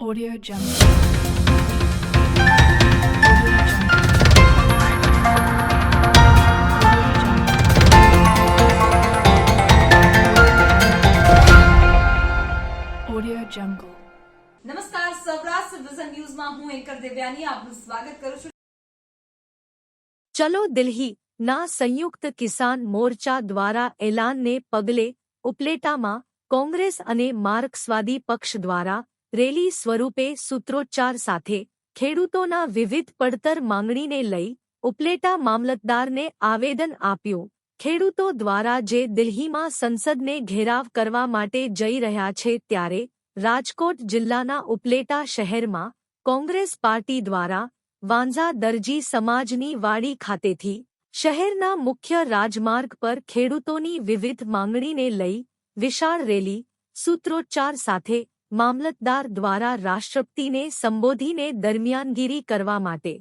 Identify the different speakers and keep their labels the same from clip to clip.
Speaker 1: Audio Jungle. Audio Jungle. Audio Jungle.
Speaker 2: નમસ્કાર Saurashtra vision ન્યૂઝમાં હું એન્કર દેવ્યાની આપનું સ્વાગત કરું છું
Speaker 3: ચલો દિલ્હી ના સંયુક્ત કિસાન મોરચા દ્વારા એલાનને પગલે ઉપલેટામાં કોંગ્રેસ અને માર્ક્સવાદી પક્ષ દ્વારા રેલી સ્વરૂપે સૂત્રોચ્ચાર સાથે ખેડૂતોના વિવિધ પડતર માંગણીને લઈ ઉપલેટા મામલતદારને આવેદન આપ્યું. ખેડૂતો દ્વારા જે દિલ્હીમાં સંસદને ઘેરાવ કરવા માટે જઈ રહ્યા છે ત્યારે રાજકોટ જિલ્લાના ઉપલેટા શહેરમાં કોંગ્રેસ પાર્ટી દ્વારા વાંઝા દરજી સમાજની વાડી ખાતેથી શહેરના મુખ્ય રાજમાર્ગ પર ખેડૂતોની વિવિધ માંગણીને લઈ વિશાળ રેલી સૂત્રોચ્ચાર સાથે મામલતદાર દ્વારા રાષ્ટ્રપતિને સંબોધીને દરમિયાનગીરી કરવા માટે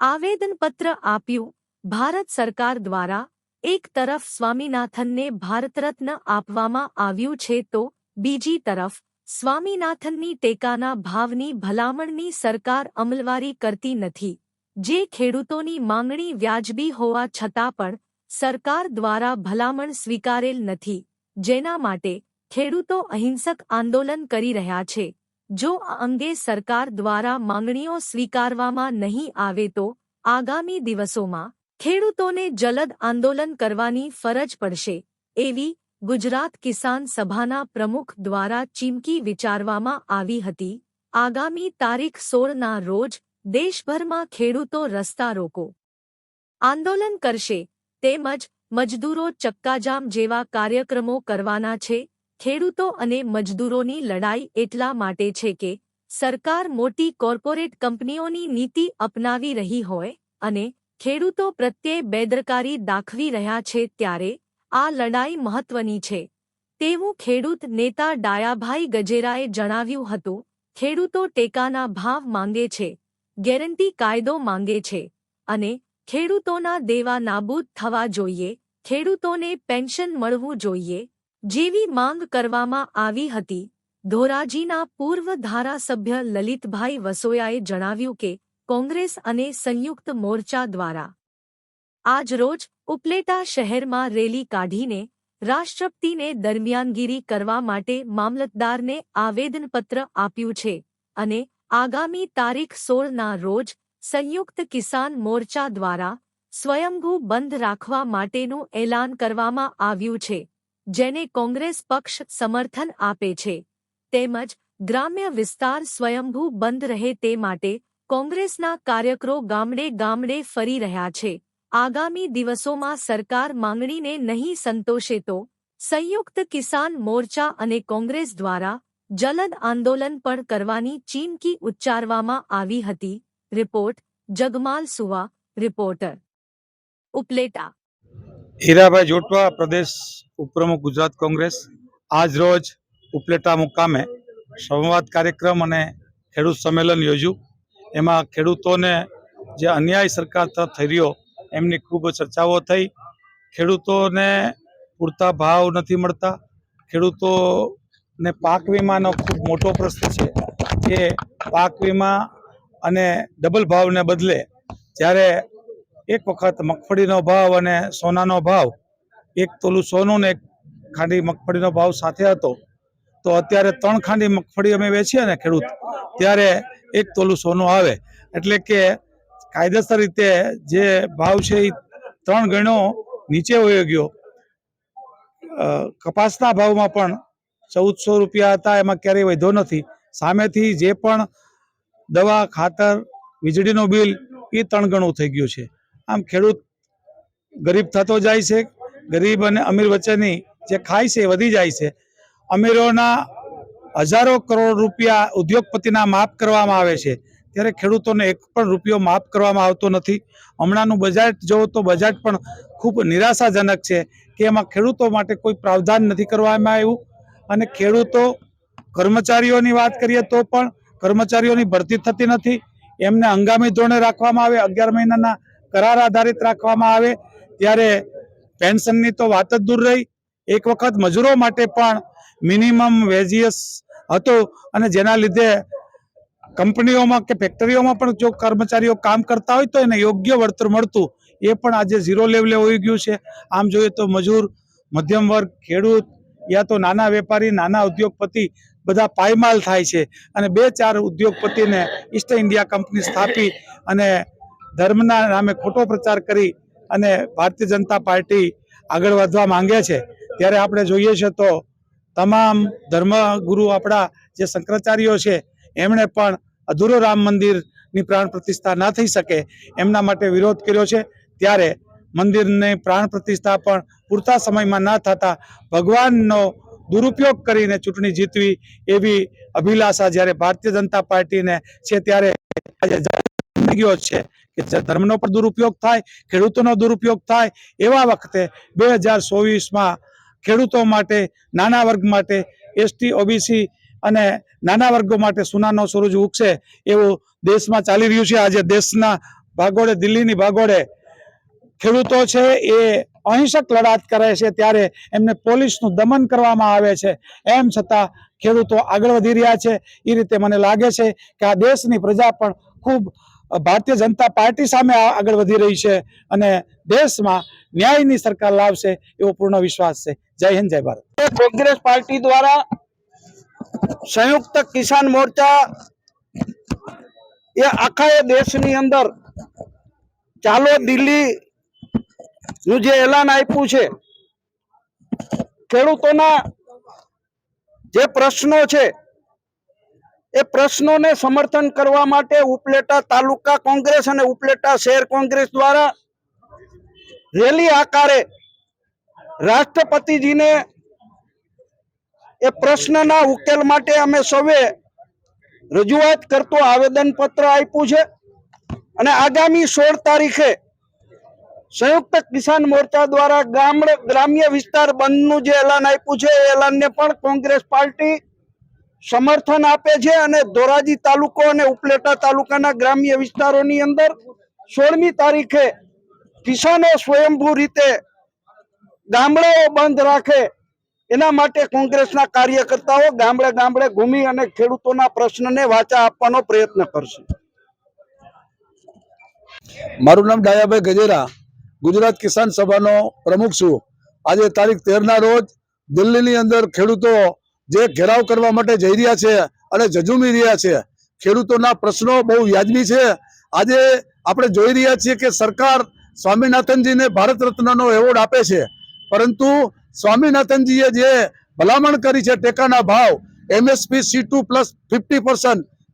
Speaker 3: આવેદનપત્ર આપ્યું. ભારત સરકાર દ્વારા એક તરફ સ્વામીનાથનને ભારતરત્ન આપવામાં આવ્યું છે તો બીજી તરફ સ્વામીનાથનની ટેકાના ભાવની ભલામણની સરકાર અમલવારી કરતી નથી. જે ખેડૂતોની માંગણી વ્યાજબી હોવા છતાં પણ સરકાર દ્વારા ભલામણ સ્વીકારેલ નથી. જેના માટે ખેડૂતો અહિંસક આંદોલન કરી રહ્યા છે. જો આ અંગે સરકાર દ્વારા માંગણીઓ સ્વીકારવામાં નહીં આવે તો આગામી દિવસોમાં ખેડૂતોને જલદ આંદોલન કરવાની ફરજ પડશે, એવી ગુજરાત કિસાન સભાના પ્રમુખ દ્વારા ચીમકી વિચારવામાં આવી હતી. આગામી તારીખ સોળના રોજ દેશભરમાં ખેડૂતો રસ્તા રોકો. આંદોલન કરશે તેમજ મજદૂરો ચક્કાજામ જેવા કાર્યક્રમો કરવાના છે ખેડૂતો અને મજદૂરોની લડાઈ એટલા માટે છે કે સરકાર મોટી કોર્પોરેટ કંપનીઓની નીતિ અપનાવી રહી હોય અને ખેડૂતો પ્રત્યે બેદરકારી દાખવી રહ્યા છે ત્યારે આ લડાઈ મહત્વની છે. તેવું ખેડૂત નેતા ડાયાભાઈ ગજેરાએ જણાવ્યું હતું, ખેડૂતો ટેકાના ભાવ માંગે છે, ગેરંટી કાયદો માંગે છે અને ખેડૂતોના દેવા નાબૂદ થવા જોઈએ, ખેડૂતોને પેન્શન મળવું જોઈએ જેવી માંગ કરવામાં આવી હતી. ધોરાજીના પૂર્વ ધારાસભ્ય લલિતભાઈ વસોયાએ જણાવ્યું કે, કોંગ્રેસ અને સંયુક્ત મોરચા દ્વારા આજરોજ ઉપલેટા શહેરમાં રેલી કાઢીને રાષ્ટ્રપતિને દરમિયાનગીરી કરવા માટે મામલતદારને આવેદનપત્ર આપ્યું છે અને આગામી તારીખ સોળના રોજ સંયુક્ત કિસાન મોરચા દ્વારા સ્વયંભૂ બંધ રાખવા માટેનું એલાન કરવામાં આવ્યું છે. જેને કોંગ્રેસ પક્ષ સમર્થન આપે છે, તેમજ ગ્રામ્ય વિસ્તાર સ્વયંભૂ બંધ રહે તે માટે કોંગ્રેસના કાર્યકરો ગામડે ગામડે ફરી રહ્યા છે. આગામી દિવસોમાં સરકાર માંગણીને નહીં સંતોષે તો સંયુક્ત કિસાન મોરચા અને કોંગ્રેસ દ્વારા જલદ આંદોલન પણ કરવાની ચીમકી ઉચ્ચારવામાં આવી હતી. રિપોર્ટ, જગમાલ સુવા, રિપોર્ટર. ઉપલેટા.
Speaker 4: હીરાભાઈ જોટવા, પ્રદેશ ઉપપ્રમુખ ગુજરાત કોંગ્રેસ આજ રોજ ઉપલેટા મુકામે સંવાદ કાર્યક્રમ અને ખેડૂત સંમેલન યોજ્યું. એમાં ખેડૂતોને જે અન્યાય સરકાર તરફ થઈ રહ્યો, એમની ખૂબ ચર્ચાઓ થઈ. ખેડૂતોને પૂરતા ભાવ નથી મળતા. ખેડૂતોને પાક વીમાનો ખૂબ મોટો પ્રશ્ન છે કે પાક વીમા અને ડબલ ભાવને બદલે જ્યારે એક વખત મગફળીનો ભાવ અને સોનાનો ભાવ એક તોલું સોનું ને એક ખાંડી મગફળીનો ભાવ સાથે હતો. તો અત્યારે ત્રણ ખાંડી મગફળી અમે વેચીએ ને ખેડૂત, ત્યારે એક તોલું સોનું આવે. એટલે કે કાયદેસર રીતે જે ભાવ છે એ ત્રણ ગણો નીચે વયો ગયો. કપાસના ભાવમાં પણ ચૌદસો રૂપિયા હતા, એમાં ક્યારેય વધ્યો નથી. સામેથી જે પણ દવા, ખાતર, વીજળીનું બિલ એ ત્રણ ગણું થઈ ગયું છે. આમ ખેડૂત ગરીબ થતો જાય છે ગરીબ અને અમીર વચ્ચેની જે ખાય છે એ વધી જાય છે. અમીરોના હજારો કરોડ રૂપિયા ઉદ્યોગપતિના માફ કરવામાં આવે છે. ત્યારે ખેડૂતોને એક પણ રૂપિયો માફ કરવામાં આવતો નથી. હમણાંનું બજેટ જોવો તો બજેટ પણ ખૂબ નિરાશાજનક છે કે એમાં ખેડૂતો માટે કોઈ પ્રાવધાન નથી કરવામાં આવ્યું. અને ખેડૂતો કર્મચારીઓની વાત કરીએ તો પણ કર્મચારીઓની ભરતી થતી નથી. એમને હંગામી ધોરણે રાખવામાં આવે, અગિયાર મહિનાના કરાર આધારિત રાખવામાં આવે. ત્યારે પેન્શનની તો વાત જ દૂર રહી. એક વખત મજૂરો માટે પણ મિનિમમ વેજીયસ હતો અને જેના લીધે કંપનીઓમાં કે ફેક્ટરીઓમાં પણ જો કર્મચારીઓ કામ કરતા હોય તો એને યોગ્ય વળતર મળતું. એ પણ આજે ઝીરો લેવલે હોઈ ગયું છે. આમ જોઈએ તો મજૂર, મધ્યમ વર્ગ, ખેડૂત યા તો નાના વેપારી, નાના ઉદ્યોગપતિ બધા પાયમાલ થાય છે. અને બે ચાર ઉદ્યોગપતિને ઈસ્ટ ઇન્ડિયા કંપની સ્થાપી અને ધર્મના નામે ખોટો પ્રચાર કરી અને ભારતીય જનતા પાર્ટી આગળ વધવા માંગે છે. ત્યારે આપણે જોઈએ છે તો તમામ ધર્મગુરુ આપણા જે શંકરાચાર્યો છે, એમણે પણ અધૂરો રામ મંદિરની પ્રાણ પ્રતિષ્ઠા ના થઈ શકે એમના માટે વિરોધ કર્યો છે. ત્યારે મંદિરની પ્રાણ પ્રતિષ્ઠા પણ પૂરતા સમયમાં ના થતા ભગવાનનો દુરુપયોગ કરીને ચૂંટણી જીતવી એવી અભિલાષા જ્યારે ભારતીય જનતા પાર્ટીને છે, ત્યારે ગયો છે કે ધર્મનો પણ દુરુપયોગ થાય, ખેડૂતોનો દુરુપયોગ થાય, એવા વખતે બે હજાર ચોવીસમાં ખેડૂતો માટે, નાના વર્ગ માટે એસટી ઓબીસી અને નાના વર્ગો માટે સુનાનો સૂરજ ઉગશે એવું દેશમાં ચાલી રહ્યું છે. આજે દેશના ભાગોળે, દિલ્હીની ભાગોળે ખેડૂતો છે એ અહિંસક લડાત કરે છે ત્યારે એમને પોલીસનું દમન કરવામાં આવે છે. એમ છતાં ખેડૂતો આગળ વધી રહ્યા છે. એ રીતે મને લાગે છે કે આ દેશની પ્રજા પણ ખૂબ ભારતીય જનતા પાર્ટી સામે આગળ વધી રહી છે અને દેશમાં ન્યાયની સરકાર લાવશે એવો પૂર્ણ વિશ્વાસ છે. જય હિન્દ, જય ભારત.
Speaker 5: કોંગ્રેસ પાર્ટી દ્વારા સંયુક્ત કિસાન મોરચા એ આખા એ દેશની અંદર ચાલો દિલ્હી નું જે એલાન આપ્યું છે, ખેડૂતોના જે પ્રશ્નો છે એ પ્રશ્નોને સમર્થન કરવા માટે ઉપલેટા તાલુકા કોંગ્રેસ અને ઉપલેટા શહેર કોંગ્રેસ દ્વારા રેલી આકારે રાષ્ટ્રપતિજીને એ પ્રશ્નના ઉકેલ માટે અમે સૌએ રજૂઆત કરતો આવેદન પત્ર આપ્યું છે અને આગામી સોળ તારીખે સંયુક્ત કિસાન મોરચા દ્વારા ગામડે ગ્રામ્ય વિસ્તાર બંધનું જે એલાન આપ્યું છે, એ એલાનને પણ કોંગ્રેસ પાર્ટી સમર્થન આપે છે અને ધોરાજી તાલુકો અને ઉપલેટા તાલુકાના ગ્રામ્ય વિસ્તારોની અંદર સોળમી તારીખે કિસાનો સ્વયંભૂ રીતે ગામડાઓ બંધ રાખે એના માટે કોંગ્રેસના કાર્યકર્તાઓ ગામડે ગામડે ઘૂમી અને ખેડૂતોના પ્રશ્નને વાચા આપવાનો પ્રયત્ન કરશે.
Speaker 6: મારું નામ ડાયાભાઈ ગજેરા, ગુજરાત કિસાન સભાનો પ્રમુખ છું. આજે તારીખ તેરના રોજ દિલ્હીની અંદર ખેડૂતો જે ઘેરાવ કરવા માટે જઈ રહ્યા છે અને જજુમી રહ્યા છે. ખેડૂતોના પ્રશ્નો બહુ વ્યાજબી છે. આજે આપણે જોઈ રહ્યા છીએ કે સરકાર સ્વામિનાથનજીને ભારત રત્નનો એવોર્ડ આપે છે. પરંતુ સ્વામિનાથનજીએ જે ભલામણ કરી છે ટેકાના ભાવ, MSP C two plus fifty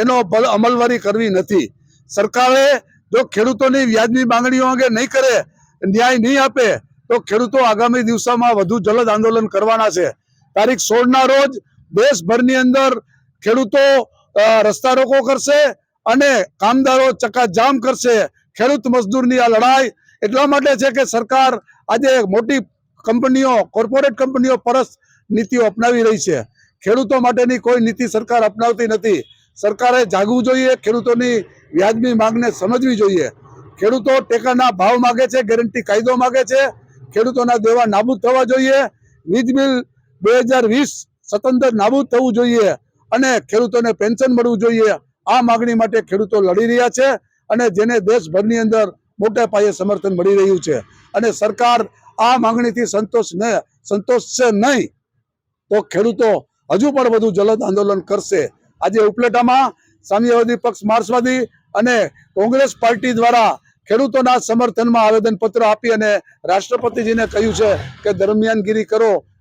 Speaker 6: એનો ભલ- અમલવારી કરવી નથી. સરકારે જો ખેડૂતોની વ્યાજની માંગણીઓ અંગે નહીં કરે, ન્યાય નહીં આપે, તો ખેડૂતો આગામી દિવસોમાં વધુ જલદ આંદોલન કરવાના છે. તારીખ સોળના રોજ દેશભરની અંદર ખેડૂતો રસ્તા રોકો કરશે અને કામદારો ચકાજામ કરશે ખેડૂત મજદૂરની આ લડાઈ. એટલા માટે છે કે સરકાર આજે મોટી કંપનીઓ, કોર્પોરેટ કંપનીઓ પરસ નીતિઓ અપનાવી રહી છે. ખેડૂતો માટેની કોઈ નીતિ સરકાર અપનાવતી નથી. સરકારે જાગવું જોઈએ, ખેડૂતોની વ્યાજબી માંગને સમજવી જોઈએ. ખેડૂતો ટેકાના ભાવ માગે છે, ગેરંટી કાયદો માગે છે. ખેડૂતોના દેવા નાબૂદ થવા જોઈએ. વીજ બિલ બે હજાર વીસ સતંતર નાબૂદ થવું જોઈએ અને ખેડૂતોને પેન્શન મળવું જોઈએ. આ માગણી માટે ખેડૂતો લડી રહ્યા છે અને જેને દેશભરની અંદર મોટા પાયે સમર્થન મળી રહ્યું છે. અને સરકાર આ માગણીથી સંતોષ ન સંતોષશે નહીં તો ખેડૂતો હજુ પણ વધુ જલદ આંદોલન કરશે. આજે ઉપલેટામાં સામ્યવાદી પક્ષ માર્ક્સવાદી અને કોંગ્રેસ પાર્ટી દ્વારા ખેડૂતોના સમર્થનમાં આવેદનપત્ર આપી અને રાષ્ટ્રપતિજીને કહ્યું છે કે દરમિયાનગીરી કરો.